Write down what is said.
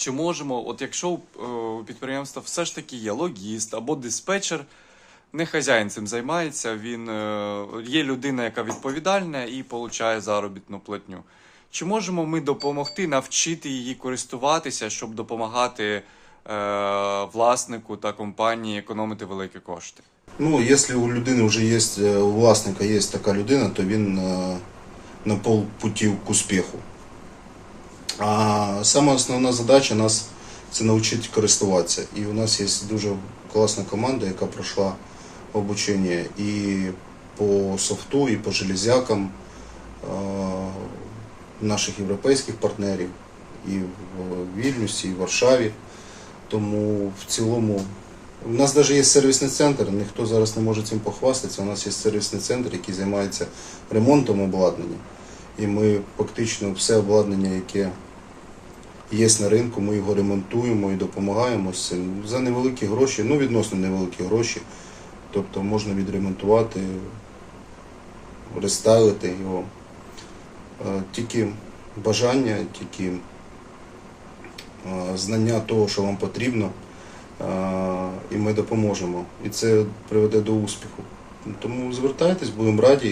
Чи можемо, от якщо е, у підприємства все ж таки є логіст або диспетчер, не хазяїн цим займається, він е, є людина, яка відповідальна і отримує заробітну платню. Чи можемо ми допомогти навчити її користуватися, щоб допомагати е, власнику та компанії економити великі кошти? Ну, якщо у людини вже є, у власника є така людина, то він на полпуті к успіху. А сама основна задача нас це навчити користуватися. І у нас є дуже класна команда, яка пройшла обучення і по софту, і по железякам наших європейських партнерів, і в Вільнюсі, і в Варшаві. Тому в цілому у нас навіть є сервісний центр, ніхто зараз не може цим похвастатися. У нас є сервісний центр, який займається ремонтом обладнання. І ми фактично все обладнання, яке є на ринку, ми його ремонтуємо і допомагаємо з цим за невеликі гроші, ну відносно невеликі гроші. Тобто можна відремонтувати, рестайлити його. Е, Тільки бажання, тільки е, знання того, що вам потрібно, е, і ми допоможемо. І це приведе до успіху. Тому звертайтесь, будемо раді.